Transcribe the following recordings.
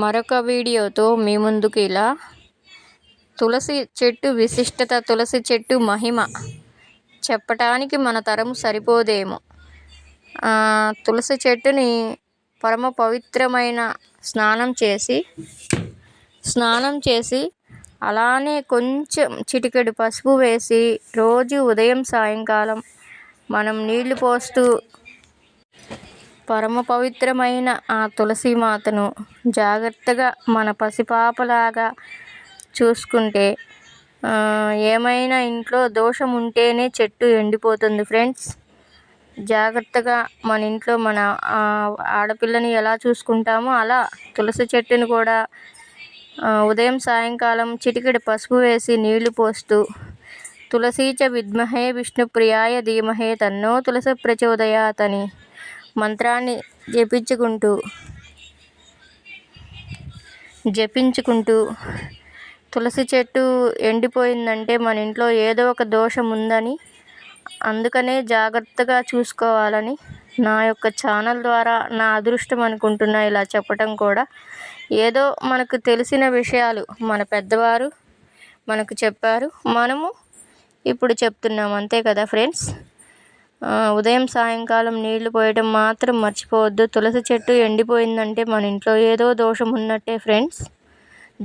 మరొక వీడియోతో మీ ముందుకు ఇలా. తులసి చెట్టు విశిష్టత తులసి చెట్టు మహిమ చెప్పటానికి మన తరం సరిపోదేమో. తులసి చెట్టుని పరమ పవిత్రమైన స్నానం చేసి స్నానం చేసి అలానే కొంచెం చిటికెడు పసుపు వేసి రోజు ఉదయం సాయంకాలం మనం నీళ్ళు పోస్తూ పరమ పవిత్రమైన ఆ తులసి మాతను జాగ్రత్తగా మన పసిపాపలాగా చూసుకుంటే ఏమైనా ఇంట్లో దోషం ఉంటేనే చెట్టు ఎండిపోతుంది ఫ్రెండ్స్. జాగ్రత్తగా మన ఇంట్లో మన ఆడపిల్లని ఎలా చూసుకుంటామో అలా తులసి చెట్టుని కూడా ఉదయం సాయంకాలం చిటికెడు పసుపు వేసి నీళ్ళు పోస్తూ తులసీచ విద్మహే విష్ణుప్రియాయ ధీమహే తన్నో తులసి ప్రచోదయాతని మంత్రాన్ని జపించుకుంటూ జపించుకుంటూ తులసి చెట్టు ఎండిపోయిందంటే మన ఇంట్లో ఏదో ఒక దోషం ఉందని అందుకనే జాగ్రత్తగా చూసుకోవాలని నా యొక్క ఛానల్ ద్వారా నా అదృష్టం అనుకుంటున్నా ఇలా చెప్పటం కూడా. ఏదో మనకు తెలిసిన విషయాలు మన పెద్దవారు మనకు చెప్పారు. మనము ఇప్పుడు చెప్తున్నాం. అంతే కదా ఫ్రెండ్స్? ఉదయం సాయంకాలం నీళ్ళు పోయడం మాత్రం మర్చిపోవద్దు. తులసి చెట్టు ఎండిపోయిందంటే మన ఇంట్లో ఏదో దోషం ఉన్నట్టే ఫ్రెండ్స్.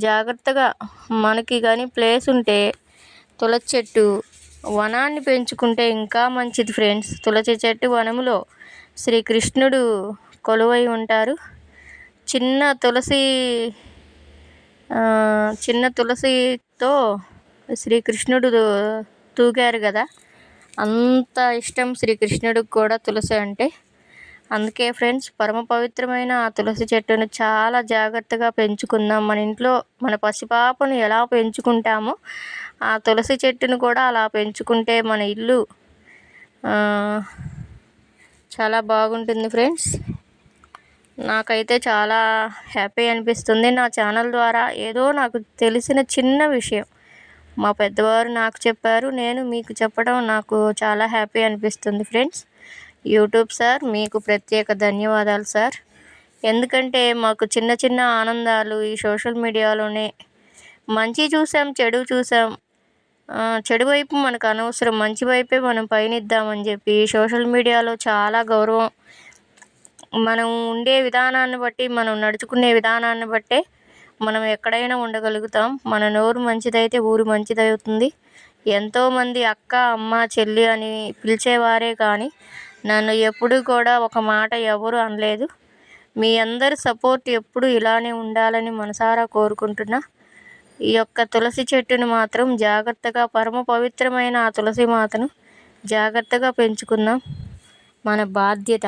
జాగ్రత్తగా మనకి కానీ ప్లేస్ ఉంటే తులసి చెట్టు వనాన్ని పెంచుకుంటే ఇంకా మంచిది ఫ్రెండ్స్. తులసి చెట్టు వనములో శ్రీకృష్ణుడు కొలువై ఉంటారు. చిన్న తులసి చిన్న తులసితో శ్రీకృష్ణుడు తూగారు కదా. అంత ఇష్టం శ్రీకృష్ణుడికి కూడా తులసి అంటే. అందుకే ఫ్రెండ్స్ పరమ పవిత్రమైన ఆ తులసి చెట్టును చాలా జాగ్రత్తగా పెంచుకుందాం. మన ఇంట్లో మన పసిపాపను ఎలా పెంచుకుంటామో ఆ తులసి చెట్టును కూడా అలా పెంచుకుంటే మన ఇల్లు చాలా బాగుంటుంది ఫ్రెండ్స్. నాకైతే చాలా హ్యాపీ అనిపిస్తుంది. నా ఛానల్ ద్వారా ఏదో నాకు తెలిసిన చిన్న విషయం మా పెద్దవారు నాకు చెప్పారు నేను మీకు చెప్పడం నాకు చాలా హ్యాపీ అనిపిస్తుంది ఫ్రెండ్స్. యూట్యూబ్ సార్ మీకు ప్రత్యేక ధన్యవాదాలు సార్. ఎందుకంటే మాకు చిన్న చిన్న ఆనందాలు ఈ సోషల్ మీడియాలోనే. మంచి చూసాం చెడు చూసాం. చెడు వైపు మనకు అనవసరం మంచి వైపే మనం పయనిద్దామని చెప్పి సోషల్ మీడియాలో చాలా గౌరవం. మనం ఉండే విధానాన్ని బట్టి మనం నడుచుకునే విధానాన్ని బట్టే మనం ఎక్కడైనా ఉండగలుగుతాం. మన నోరు మంచిదైతే ఊరు మంచిదవుతుంది. ఎంతోమంది అక్క అమ్మ చెల్లి అని పిలిచేవారే కానీ నన్ను ఎప్పుడు కూడా ఒక మాట ఎవరు అనలేదు. మీ అందరి సపోర్ట్ ఎప్పుడు ఇలానే ఉండాలని మనసారా కోరుకుంటున్నా. ఈ యొక్క తులసి చెట్టును మాత్రం జాగ్రత్తగా పరమ పవిత్రమైన ఆ తులసి మాతను జాగ్రత్తగా పెంచుకుందాం. మన బాధ్యత.